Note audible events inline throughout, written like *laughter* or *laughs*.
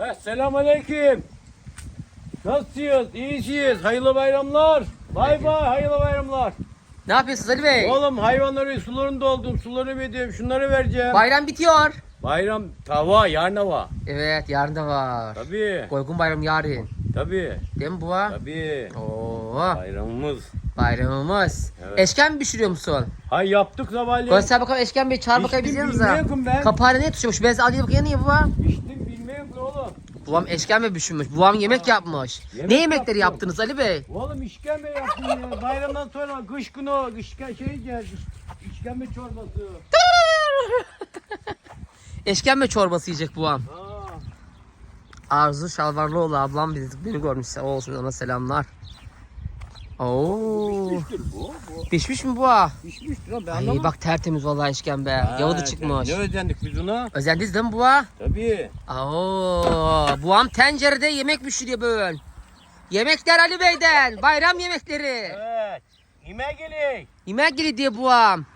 Eh, Selamünaleyküm. Nasılsınız? İyisiniz. Hayırlı bayramlar. Bay bay. Hayırlı bayramlar. Ne yapıyorsunuz Ali Bey? Oğlum hayvanları sularını doldum. Sularını verdim. Şunları vereceğim. Bayram bitiyor. Bayram tava, yarın hava. Evet yarın da var. Tabii. Koygun bayram yarın. Tabii. Değil mi baba? Tabii. Oo, Bayramımız. bayramımız. Evet. Eşken mi pişiriyor musun? Hay yaptık sabahleyin. Göster bakalım Eşken Bey çağır bakalım İçtim, bizi yanımıza. bilmiyorum ben. Kapağını ne tutuyormuş? Ben alayım bakayım niye baba? Oğlum. Babam Eşken Bey düşünmüş. Babam yemek yapmış. Yemek ne yemekleri yaptım. yaptınız Ali Bey? Oğlum işkembe yaptım ya. Bayramdan sonra kış günü. İşke, şey geldi. İşkembe çorbası. *laughs* Eşkembe çorbası yiyecek babam. Ha. Arzu Şalvarlıoğlu ablam bizi, beni görmüşse olsun ona selamlar. Oo. Pişmiştir bu. bu. Pişmiş mi bu? ha? Pişmiştir ha ben Ay anlamadım. bak tertemiz vallahi işkembe. Yağı da çıkmış. Ne özendik biz ona? Özendiniz değil mi bu? ha? Tabii. Oo, buam tencerede yemek pişiriyor böyle. Yemekler Ali Bey'den. Bayram yemekleri. Evet. Yemeğe gelin. Yemek geliyor diye buam.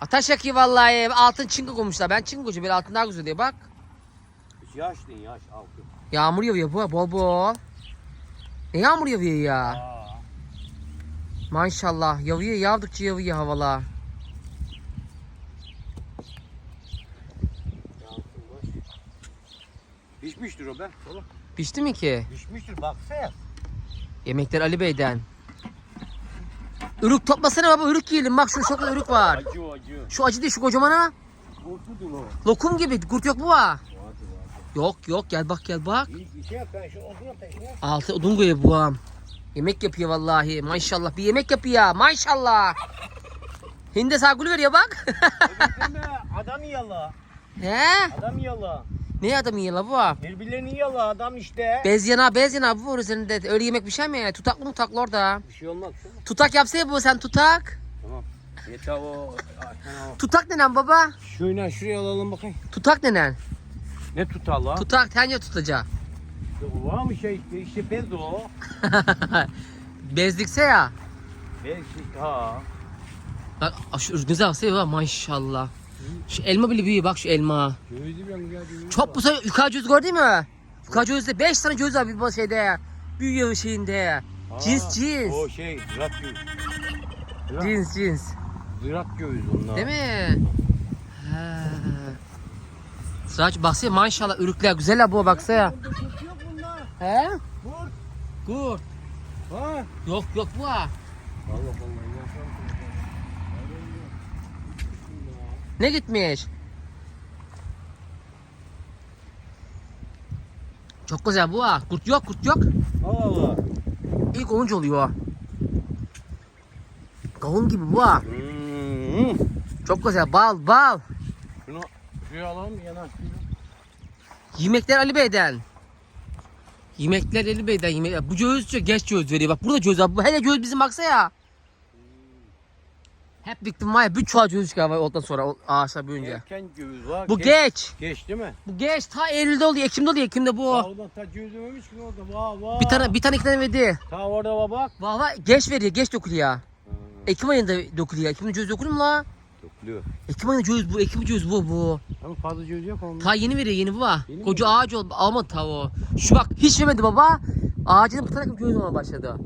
Ataş yakıyor vallahi. Altın çıngı koymuşlar. Ben çıngı koyacağım. Böyle altın daha güzel diye bak. Yaş deyin yaş altı. Yağmur yağıyor bu bol bol. Ne yağmur yağıyor ya? Aa. Maşallah. Yağıyor yağdıkça yağıyor havalar. Pişmiştir o be. Oğlum. Pişti mi ki? Pişmiştir baksana. Yemekler Ali Bey'den. Ürük toplasana baba ürük yiyelim. Bak şu çok ürük var. Acı acı. Şu acı değil şu. Kurtuldun o. Lokum gibi kurt yok mu var? Yok yok gel bak gel bak. İyi bir şey yap ben şu peşine. Altı odun koyuyor buam. Yemek yapıyor vallahi maşallah bir yemek yapıyor maşallah. *laughs* Hindi sagülü veriyor bak. *laughs* Adam yala. He? Adam yala. Ne adam yiyor la bu? Birbirlerini yala adam işte. Bez yana bez yana bu var üzerinde. Öyle yemek bir şey mi? Tutaklı mı tutaklı orada? Bir şey olmaz. Tamam. Tutak yapsa ya bu sen tutak. Tamam. Yeter o. Tutak denen baba. Şöyle şuraya alalım bakayım. Tutak denen. Ne tutar la? Tutak tence tutacak. Var mı şey işte, işte bez o. *laughs* Bezdikse ya. Belki ha. Bak şu ürünüze baksana ya maşallah. Şu elma bile büyüyor bak şu elma. Gözü ben geldim. Çok bu sefer yukarı cüz gördün mü? Yukarı cüzde 5 tane var bir bu şeyde. Büyüyor şeyinde. Cins cins. O şey zırat göğüs. Zırat, Cins cins. zırat göğüs onlar. Değil mi? He. Sıraç baksana maşallah ürükler güzel ha bu baksana. Yok bunlar. He? Kurt. Kurt. Ha. Yok yok bu ha. Allah Allah. Ne gitmiş? Çok güzel bu ha. Kurt yok kurt yok. Allah Allah. İlk olunca oluyor. Kavun gibi bu ha. Hmm. Çok güzel bal bal. Şunu şuraya alalım yana. Yemekler Ali Bey'den. Yemekler Ali Bey'den yemekler. Bu göğüs çok geç göğüs veriyor. Bak burada göğüs var. Bu hele göğüs bizim baksa ya. Hep diktim var ya bir çuval göğüs çıkar ondan sonra ağaçlar büyüyünce. Erken göğüs var. Bu geç. geç. Geç değil mi? Bu geç ta Eylül'de oluyor, Ekim'de oluyor, Ekim'de bu. Oradan ta gözlememiş ki orada. Vah vah. Bir tane bir tane iki tane verdi. Ta orada bak bak. Valla geç veriyor, geç dökülüyor. Ekim ayında dökülüyor. Ekim'de göğüs dökülür mü la? Topluyor. Ekim ayında göğüs bu, Ekim göğüs bu bu. Ama fazla göğüs yok onun. Ta yeni veriyor, yeni bu ha. Yeni mi Koca ağaç oldu, almadı ta o. Şu bak hiç yemedi baba. Ağacının bu tarafı göğüs olmaya başladı.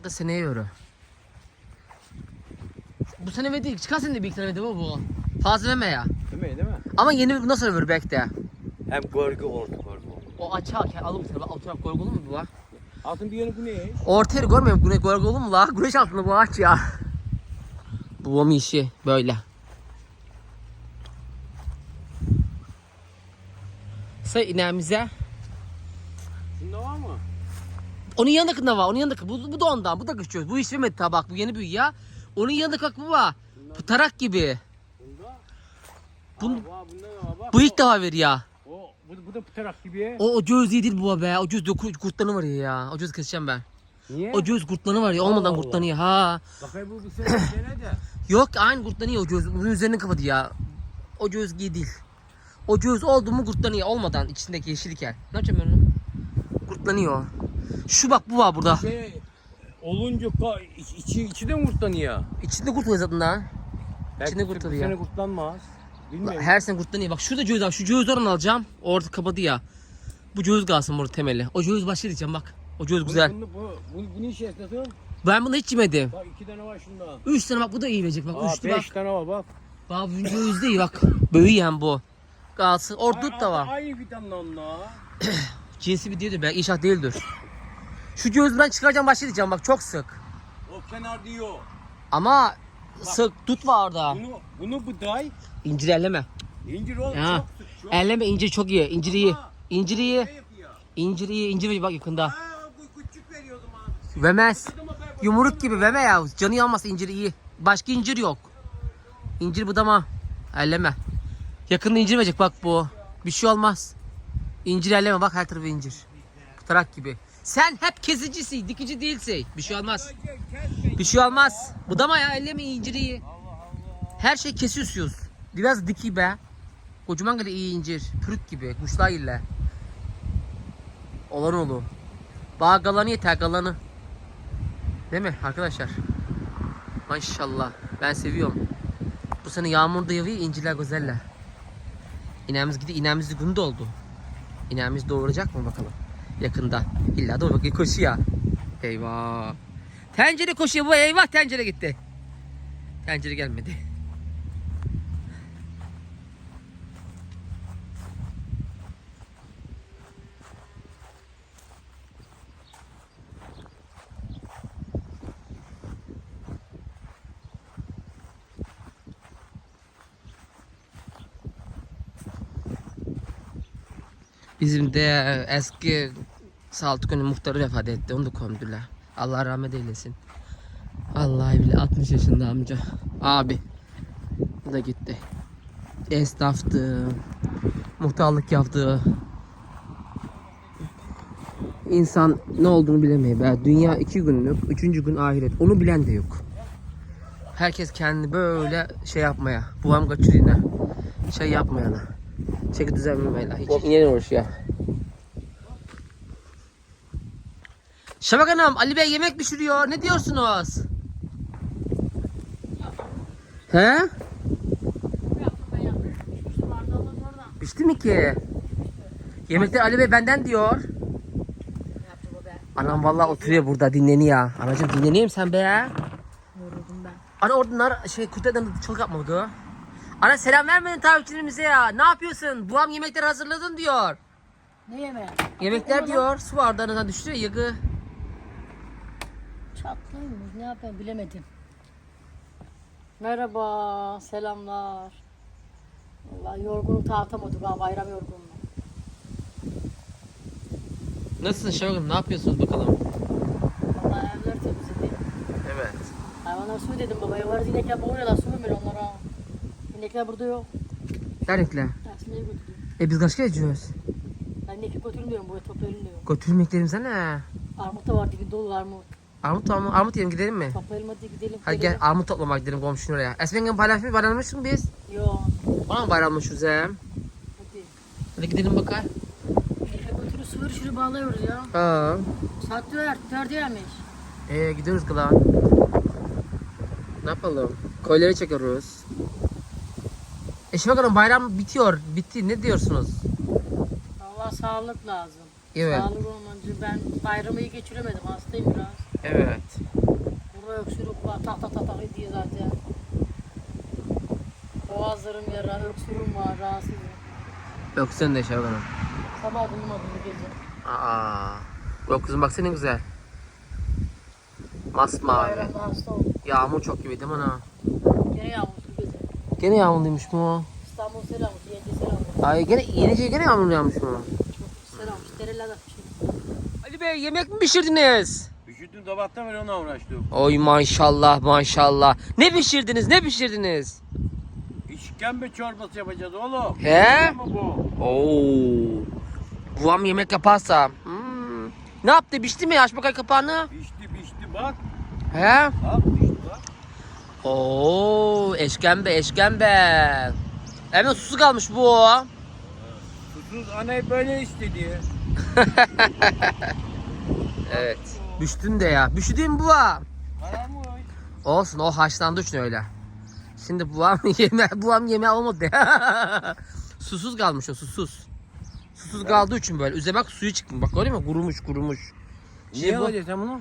O da seneye yürü. Bu sene verdi, çıkar sene de bir iki tane verdi bu bu. Fazla verme ya. Değil mi değil mi? Ama yeni nasıl ömür belki de. Hem oldu gölge oldu. O açar, alır mısın? Alt taraf gorgolu mu bu? Altın bir yanı bu ne? Ortaya görmüyorum güneş gorgolu mu la? Güneş altında bu ağaç ya. Babamın işi böyle. Say ineğimize. Şunda var mı? Onun yanındakinde var. Onun yanındaki. Bu, bu da ondan. Bu da kışıyoruz. Bu işlemedi tabak. Bu yeni büyü ya. Onun yanındaki bu var. Pıtarak gibi. Bunda. Bun- Aa, bunda var. Bu ilk defa veriyor. O, bu, bu da pıtarak gibi. O, o göz değil bu be. O göz kurtlanı var ya. O göz keseceğim ben. Niye? O göz kurtlanı var ya. Olmadan Allah kurtlanıyor ha. Bakayım bu bu sene sene de. *clears throat* Yok aynı kurtlanıyor o göz. Bunun üzerine kapadı ya. O göz iyi değil. O göz oldu mu kurtlanıyor. Olmadan içindeki yeşilken. Ne yapacağım ben onu? Kurtlanıyor. Şu bak bu var burada. Şey olunca ka, iç, içi, içi de mi kurtlanıyor? İçinde kurtlanıyor zaten daha. Belki İçinde kurtlanıyor. sene kurtlanmaz. Bilmiyorum. Her sene kurtlanıyor. Bak şurada ceviz var. Şu ceviz oradan alacağım. Orada kapadı ya. Bu ceviz kalsın burada temeli. O başka diyeceğim bak. O ceviz güzel. Bunu, bu, bu, bunun işi nasıl? Ben bunu hiç yemedim. Bak iki tane var şunda. Üç tane bak bu da iyi verecek bak. Aa, Üçlü bak. beş tane var bak. Bak bu ceviz de iyi bak. Büyüyen bu. Kalsın. Ordut da var. Aynı fidanla onunla. Cinsi bir değildir belki inşaat değildir. Şu cevizden çıkaracağım başka diyeceğim bak çok sık. O kenar diyor. Ama sık tutma orada. Bunu, bunu buday. İncir elleme. İncir oğlum Ya. çok sık. Çok. Elleme incir çok iyi. İncir iyi. İncir iyi. Yapıyor? İncir iyi. İncir iyi bak yakında. Ha, Vemez. Yumruk gibi veme ya. Canı yanmaz incir iyi. Başka incir yok. İncir budama. Elleme. Yakında incir verecek bak bu. Bir şey olmaz. İncir elleme bak her tarafı incir. Tarak gibi. Sen hep kesicisin, dikici değilsin. Bir şey olmaz. Bir şey olmaz. Budama ya elleme inciri iyi. Her şey kesiyorsunuz. Biraz diki be. Kocaman kadar iyi incir. Pürük gibi. Kuşlar ille. Olan oğlu. Bağ galanı yeter galanı. Değil mi arkadaşlar? Maşallah. Ben seviyorum. Bu sene yağmur da yağıyor, inciler güzeller. İnemiz gidi, inemiz de günde oldu. İnemiz doğuracak mı bakalım? Yakında. İlla doğru bakıyor koşuyor. Eyvah. Tencere koşuyor bu eyvah tencere gitti. Tencere gelmedi. Bizim de eski Saltıkönü muhtarı vefat etti. Onu da gömdüler. Allah rahmet eylesin. Vallahi bile 60 yaşında amca. Abi. Bu da gitti. Esnaftı. Muhtarlık yaptı. İnsan ne olduğunu bilemeyi be. Dünya iki günlük, üçüncü gün ahiret. Onu bilen de yok. Herkes kendini böyle şey yapmaya, buham kaçırığına, şey yapmayana. Çeki düzenlemeyle. Hiç yeni uğraşıyor. Şabak Hanım, Ali Bey yemek pişiriyor. Ne diyorsunuz? He? Pişti mi ki? Yemekler Ali Bey benden diyor. Anam vallahi oturuyor burada dinleniyor. Anacığım dinleneyim sen be ya. Yoruldum ben. Ana oradan şey kurtardan çılık yapmadı. Ana selam vermedin takipçilerimize ya. Ne yapıyorsun? Buam yemekler hazırladın diyor. Ne yemeği? Yemekler diyor. Su aradan düştü ya yıkı. Çatlıymış. Ne yapayım bilemedim. Merhaba, selamlar. Vallahi yorgunum tartamadık ha bayram yorgunluğu. Nasılsın Şevkim? Ne yapıyorsunuz bakalım? Vallahi evler temizledi. Evet. Hayvanlar su dedim babaya. Var inekler boğuyorlar su vermiyor onlara. İnekler burada yok. Dernekle. Götürüyor. E biz kaç kere gidiyoruz? Ben inekli götürmüyorum buraya toplayalım diyor. Götürmeklerimize ne? Armut da var dibinde dolu armut. Armut armut, armut yiyelim gidelim mi? Toplayalım hadi gidelim. Hadi gel armut toplamak gidelim komşunun oraya. Esmengen paylaşmış bayramlaştık mı biz? Yok. Bana mı bayramlaşıyoruz hem? Hadi. Hadi gidelim bakar. İnekler götürüyor su ver şunu bağlıyoruz ya. Ha. Saat dört. Dörde gelmiş. Ee gidiyoruz kılan. Ne yapalım? Koyları çekiyoruz. E şimdi bakalım bayram bitiyor. Bitti. Ne diyorsunuz? Allah sağlık lazım. Evet. Sağlık olmayınca ben bayramı iyi geçiremedim. Hastayım biraz. Evet. Burada öksürük var. Tak tak tak tak diye zaten. Boğazlarım yara, öksürüğüm var, rahatsızım. Sen de şey bakalım. Sabah bulmadım bu gece. Aa. Yok kızım bak senin güzel. Masmavi. Bayramda hasta oldum. Yağmur çok gibi değil mi ana? Gene yağmurlu gece. Gene yağmurluymuş mu? İstanbul selamı, Yence selamı. Ay gene yenice gene yağmur yağmış mı? Çok selam. Dereler atmışım. Ali Bey yemek mi pişirdiniz? Üşüttüm sabahtan beri ona uğraştım. Oy maşallah maşallah. Ne pişirdiniz ne pişirdiniz? İşkembe çorbası yapacağız oğlum. He? Ama bu. Oo. Buam yemek yaparsa. Hmm. Ne yaptı? Biçti mi? Aç bakayım kapağını. Pişti pişti bak. He? Pişti bak. Oo, eşkembe, eşkembe. Hemen susu kalmış bu. Susuz anayı böyle istedi. *laughs* Evet. Büştün de ya. Büştü değil mi bu? Olsun o haşlandı için öyle. Şimdi buam *laughs* yeme buam yeme olmadı. *laughs* susuz kalmış o susuz. Susuz kaldığı için böyle. Üzerine bak suyu çıkmış. Bak görüyor musun? Kurumuş kurumuş. Niye Şey bu- alacaksın bunu?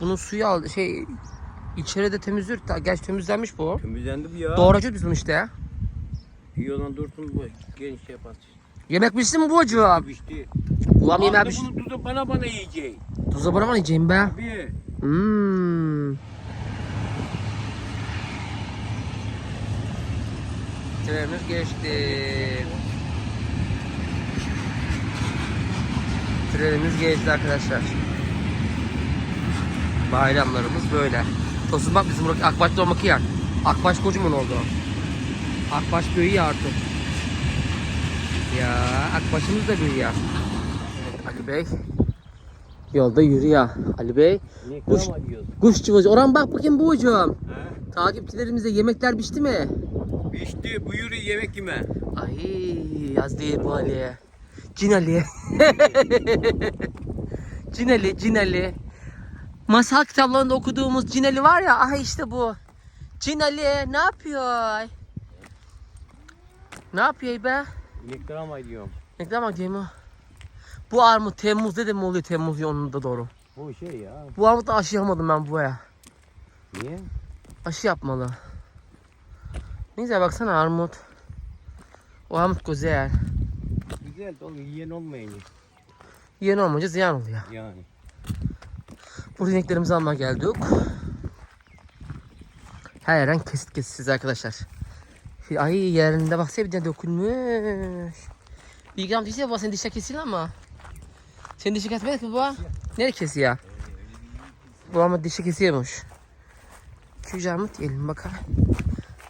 Bunun suyu al şey içeride temizliyor. Ta- Gerçi temizlenmiş bu. Temizlendi bu ya. Doğrayacağız biz bunu işte ya. İyi olan dursun bu. Genç şey yaparsın. Yemek pişti mi bu acaba? Pişti. Buam yemeği Aldı pişti. bunu tutup bana bana yiyecek. Tuza bana mı yiyeceğim be? Bir. Hmm. Trenimiz geçti. Trenimiz geçti arkadaşlar. Bayramlarımız böyle. Tosun bak bizim burası Akbaş dolmak yer. Akbaş kocaman oldu. Akbaş büyüyor artık. Ya Akbaş'ımız da büyüyor. Evet, Ali Bey. Yolda yürüyor. Ali Bey. Ne Kuş-? Kuş cıvacı. Oran bak bakayım bu hocam. He? Takipçilerimize yemekler pişti mi? Pişti. Buyur yemek yeme. Ay yaz değil bu Ali. *laughs* Cin Ali. Cin Ali, Cin Ali. Masal kitaplarında okuduğumuz Cin Ali var ya, ah işte bu. Cin Ali ne yapıyor? Ne yapıyor be? İnekler ama yiyorum. Ne kadar değil mi? Bu armut Temmuz dedi mi oluyor Temmuz yolunda doğru. Bu şey ya. Bu armutu aşıyamadım ben buya. Niye? Aşı yapmalı. Neyse baksana armut. O armut güzel. Güzel de oğlum yiyen olmayınca. Yeni olmayınca ziyan oluyor. Yani. Burada ineklerimizi almaya geldik. Her yerden kesit kesitsiz arkadaşlar. Ay yerinde baksana bir tane dökülmüş. Bir gram dişe bu senin dişe kesil ama. Senin dişi kesmedi mi bu? Nereye kesiyor? Bu ama dişi kesiyormuş. Şu armut yiyelim bakalım.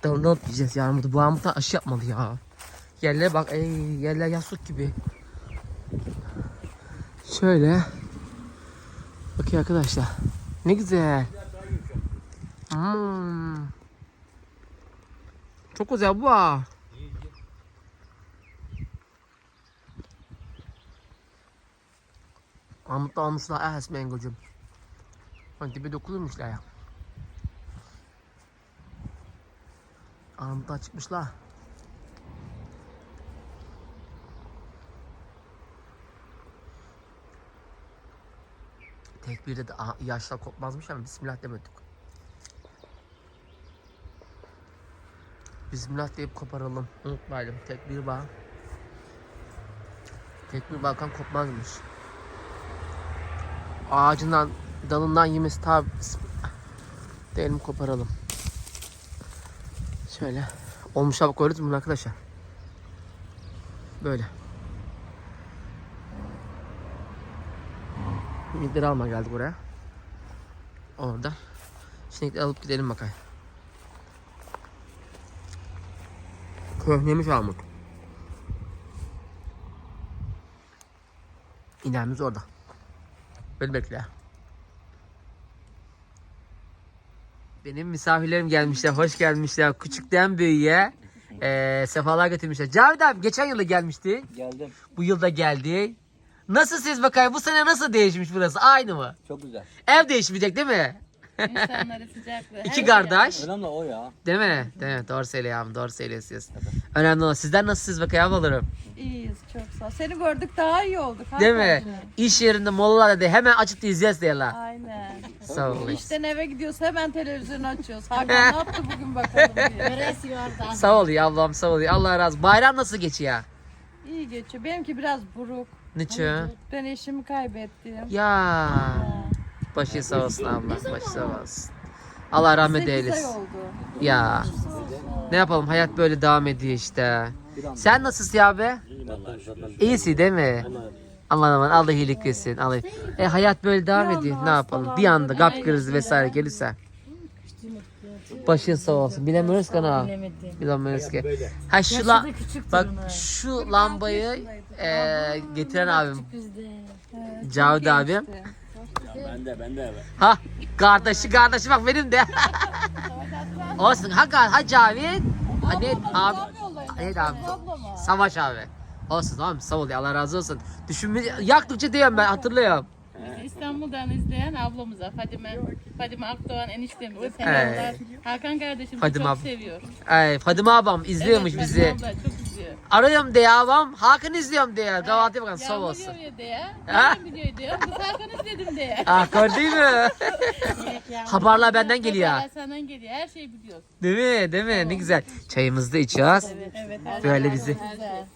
Dalından alıp yiyeceğiz ya armudu. Bu armuttan aşı yapmalı ya. Yerlere bak ey yerler yasuk gibi. Şöyle. Bakın arkadaşlar. Ne güzel. Hmm. Çok güzel bu ha. Armut almışlar ahas mengocum. Hani dibe dokunurmuşlar ya. Armut da çıkmışlar. Tekbirde de aha, yaşlar kopmazmış ama Bismillah demedik. Bismillah deyip koparalım. Unutmayalım. Tekbir bağ. Tekbir bağkan kopmazmış. Ağacından, dalından yemesi tabi. Diyelim koparalım. Şöyle. Olmuş bak koyuyoruz bunu arkadaşlar. Böyle. Midleri alma geldi buraya. Orada. Şimdi alıp gidelim bakayım. Köhnemiş armut. İnerimiz orada. Beni bekle. Benim misafirlerim gelmişler, hoş gelmişler. Küçükten büyüğe eee sefalar getirmişler. Cavit abi geçen yılda gelmişti. Geldim. Bu yılda geldi. Nasıl siz bakayım? Bu sene nasıl değişmiş burası? Aynı mı? Çok güzel. Ev değişmeyecek değil mi? İnsanları sıcaklığı. İki kardeş. Önemli o ya. Değil mi? Değil mi? Doğru söylüyorum. Doğru söylüyorsunuz. Önemli olan sizden nasılsınız bakayım alırım. İyiyiz çok sağ ol. Seni gördük daha iyi olduk. Değil mi? İş yerinde molalarda de hemen açıp izleyeceğiz diyorlar. Aynen. Sağ olun. İşten eve gidiyoruz hemen televizyonu açıyoruz. Hakan ne yaptı bugün bakalım diye. *laughs* Neresi orada? Sağ ol ya ablam sağ ol ya. Allah razı olsun. Bayram nasıl geçiyor? İyi geçiyor. Benimki biraz buruk. Niçin? Ben eşimi kaybettim. Ya. Başı sağ olsun abla. Başı sağ olsun. Allah rahmet 8 ay eylesin. Ya. Ne yapalım hayat böyle devam ediyor işte. Sen nasılsın ya be? İyisin değil mi? Aman aman Allah iyilik versin. Allah. E hayat böyle devam ediyor. Ne yapalım? Bir anda kalp krizi vesaire gelirse. Başın sağ olsun. Bilemiyoruz ki ana. Bilemedim. Bilemiyoruz ki. Ha şu la, bak şu lambayı e, getiren abim. Bizde. Cavit abi. İşte. Bende bende. Ha kardeşi kardeşi bak benim de. *laughs* Olsun ha, Gar- ha Cavit. Ha ne abi. Neydi abi? Savaş abi. Olsun tamam sağ ol ya Allah razı olsun. Düşünme yaktıkça diyorum ben hatırlıyorum. Bizi İstanbul'dan izleyen ablamıza Fadime, Fadime Akdoğan eniştemize selamlar. Hakan kardeşim Fadime çok ab- seviyor. Ay Fadime abam izliyormuş Evet, bizi. Fadime abla çok izliyor. Arıyorum diye abam. Hakan izliyorum diye. Kahvaltıya bakın sağ Yağmur olsun. yağıyor diye. Ben biliyor diyor. Kız Hakan izledim diye. Ah gördün mü? Haberler benden geliyor. Haberler senden geliyor. Her şeyi biliyorsun. Değil mi? Değil mi? Ne güzel. Çayımızı da içiyoruz. Evet. Böyle bizi.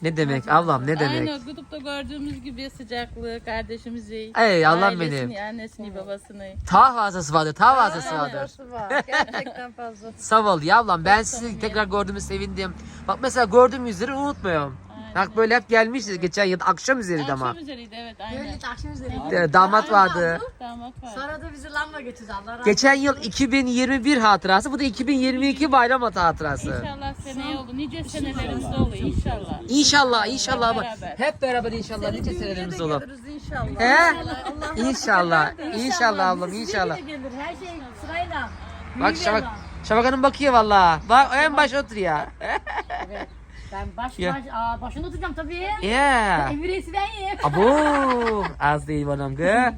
Ne demek ablam ne demek? Aynı YouTube'da gördüğümüz gibi sıcaklığı, kardeşimizi. Ey Allah'ım ailesini, benim. Annesini, babasını. Ta fazlası vardır. Ta fazlası vardır. *laughs* Gerçekten fazla. Sağ ol ya ablam. Ben sizi tekrar gördüğümü sevindim. Bak mesela gördüğüm yüzleri unutmuyorum. Bak böyle hep gelmişti geçen yıl akşam üzeriydi ama. Akşam üzeriydi evet aynen. Böyle akşam üzeri. Ee, Damat vardı. Damat var. Sonra da bizi lamba götürdü Allah razı olsun. Geçen yıl 2021 hatırası. Bu da 2022 bayram hatırası. İnşallah seneye olur. Nice senelerimizde olur inşallah. İnşallah inşallah. bak. beraber. Hep beraber inşallah nice senelerimiz olur. inşallah. He? İnşallah. İnşallah ablam inşallah. Gelir her şey sırayla. Bak lan. Şabak Hanım bakıyor valla. Bak en baş oturuyor. Ben baş Ya. baş aa, başını tutacağım tabii. Yeah. *laughs* Emir reisi ben yiyeyim. Abo az değil bana gı. *laughs*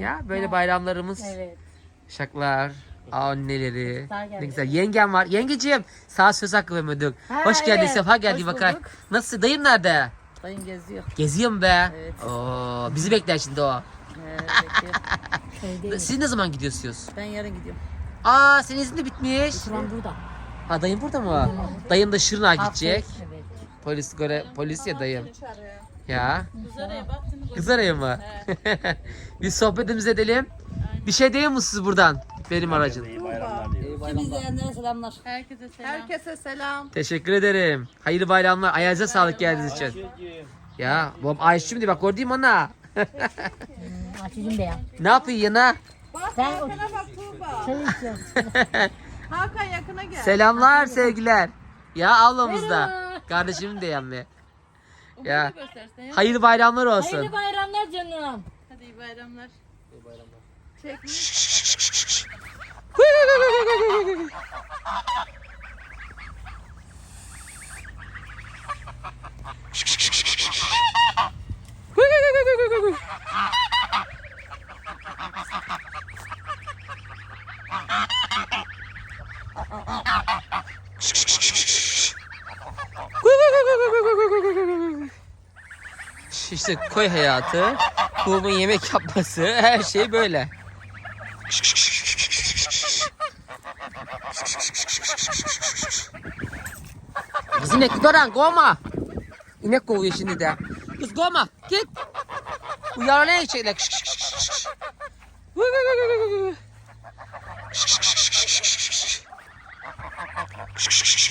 ya böyle bayramlarımız, Evet. şaklar, anneleri. Daha geldi. Ne güzel. Yengem var. Yengeciğim sağ söz hakkı vermedik. Ha, Hoş geldin, evet. sefa geldin Hoş bulduk. Nasıl? Dayın nerede? Dayın geziyor. Geziyorum be. Evet. Oo, bizi bekler şimdi o. *laughs* Şey değil. Siz ne zaman gidiyorsunuz? ben yarın gidiyorum. Aa senin izin de bitmiş. Şuran burada. Ha dayın burada mı? Dayın da Şırnak'a gidecek. Evet. Polis göre polis ya dayım. Ya. Bak Kız arayın mı? *laughs* Biz sohbetimizi edelim. Bir şey diyor musunuz buradan? Benim aracım. İyi bayramlar diyor. Tüm izleyenlere selamlar. Herkese selam. Herkese selam. Teşekkür ederim. Hayırlı bayramlar. Ayağınıza sağlık geldiğiniz için. Ya babam Ayşe'm diye bak gördün mü ana? Açıcım da ya. Ne yapıyor yana? Sen o Yakına bak Tuğba. çay içiyorsun. *laughs* Hakan yakına gel. Selamlar sevgiler. Ya ablamız da. Merhaba. Kardeşim de yanmıyor. Ya. ya. Hayırlı bayramlar olsun. Hayırlı bayramlar canım. Hadi iyi bayramlar. İşte koy hayatı, kuğumun yemek yapması, her şey böyle. Kız inek Doran kovma. İnek kovuyor şimdi de. Kız kovma git. Bu Shh, shh, shh.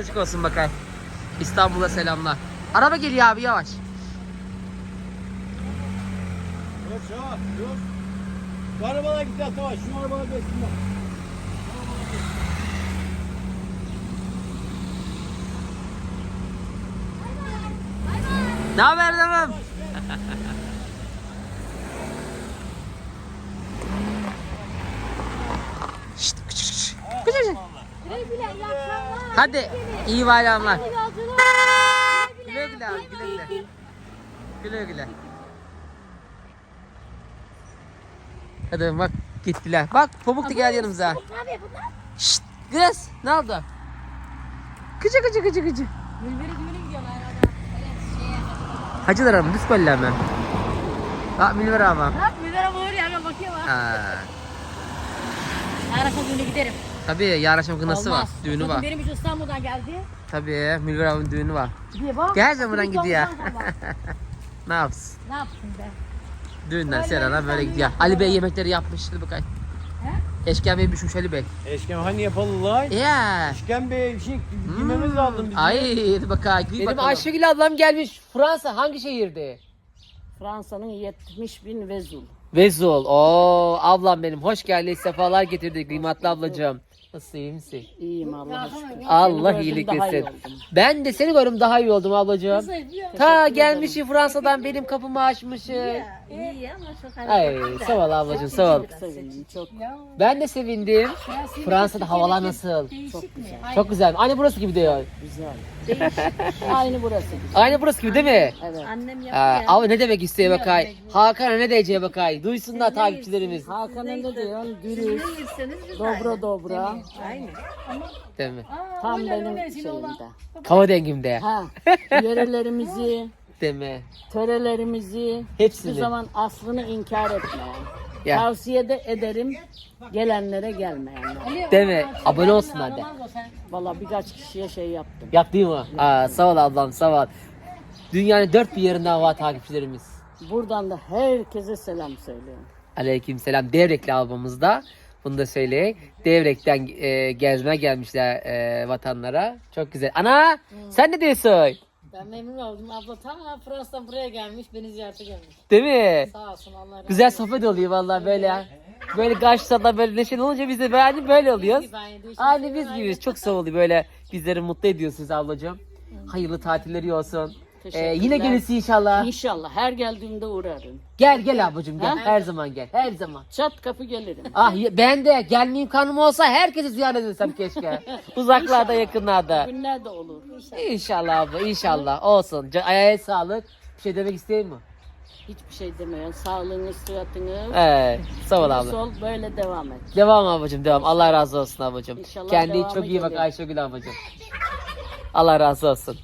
Açık olsun bakay. İstanbul'a selamlar. Araba geliyor abi yavaş. Dur şu an, dur. Şu arabana git ya Savaş. Şu arabana geçsinler. Ne haber demem? *laughs* Hadi iyi bayramlar. Güle güle. güle abi güle güle. Güle güle. Hadi bak gittiler. Bak pamuk da geldi yanımıza. Şşt Güles ne oldu? Gıcı gıcı gıcı gıcı. Mülveri düğüne gidiyorlar arada. Şeye. Hacılar ama düz golle mi? Ha Mülver ama. Bak Mülver abla oraya hemen bakıyor bak. Akşam düğüne giderim. Tabii yarın akşam kınası var. Olmaz. Düğünü var. Benim için İstanbul'dan geldi. Tabii Mülver abinin düğünü var. Diye bak. Gel zamandan Çocuk gidiyor. ne yapsın? ne yaptın be? Düğünden Serhan'a böyle gidiyor. Ali Bey yemekleri yapmış. Hadi bakayım. Eşkembe pişmiş Ali Bey. Eşkem hani yapalım lan? Ya. Eşkem Bey bir şey giymemiz lazım bizim. Ay hadi bakayım. Benim Ayşegül ablam gelmiş. Fransa hangi şehirde? Fransa'nın 70 bin vezul. Vezul. Oo ablam benim. Hoş geldin. Sefalar getirdik kıymetli ablacığım. Nasılsın iyi misin? İyiyim Allah'a şükür. Allah Seni iyilik gördüm, daha iyi versin. oldum. Ben de seni gördüm daha iyi oldum ablacığım. Ta gelmişim Fransa'dan benim kapımı açmışsın. İyi ama çok Ay sağ ol ablacığım sağ ol. sevindim çok. Ben de sevindim. Fransa'da havalar nasıl? Çok güzel. Çok güzel. Aynı burası gibi diyor. Güzel. Aynı burası. Aynı burası gibi değil mi? Evet. Annem Aa, ama ne demek istiyor bakay? Hakan'a ne diyeceği bakay? Duysunlar takipçilerimiz. Hakan'a ne diyorsun? Dürüst, dobra dobra. Değil mi? Tam benim şeyimde. Kava dengimde. Ha, yörelerimizi, *laughs* Mi? törelerimizi hiçbir Hepsini. zaman aslını inkar etme. Ya. Tavsiye de ederim gelenlere gelmeyenlere. Değil mi? Abone olsunlar de. Valla birkaç kişiye şey yaptım. Yap değil mi? Aa, sağ ol ablam sağ ol. Dünyanın dört bir yerinden var takipçilerimiz. Buradan da herkese selam söylüyorum. Aleyküm selam. Devrekli albümümüzde. Bunu da söyleyeyim. Devrek'ten e, gezmeye gelmişler e, vatanlara. Çok güzel. Ana sen ne diyorsun? Ben memnun oldum. Abla tam Fransa'dan buraya gelmiş, beni ziyarete gelmiş. Değil mi? Sağ olsun Allah Güzel sohbet oluyor vallahi böyle. Böyle karşıda böyle neşeli olunca biz de böyle, böyle oluyoruz. Aynı biz gibiyiz. Çok sağ oluyor böyle. Bizleri mutlu ediyorsunuz ablacığım. Hayırlı tatilleri olsun. Ee, yine gelirsin inşallah. İnşallah her geldiğimde uğrarım. Gel gel ablacığım gel. Ha? Her zaman gel. Her zaman. Çat kapı gelirim. Ah ya- ben de gelmeyeyim kanım olsa herkesi ziyaret etsem keşke. *laughs* Uzaklarda yakınlarda. Günler de olur. İnşallah abla inşallah olsun. Ca- Ayağa sağlık. Bir şey demek isteyeyim mi? Hiçbir şey demiyorum. Sağlığınız, sıhhatiniz. Evet. Sağ ol abla. Sol böyle devam et. Devam ablacığım devam. Allah razı olsun ablacığım. İnşallah Kendine devamı çok iyi bak gelir. Ayşegül ablacığım. Allah razı olsun.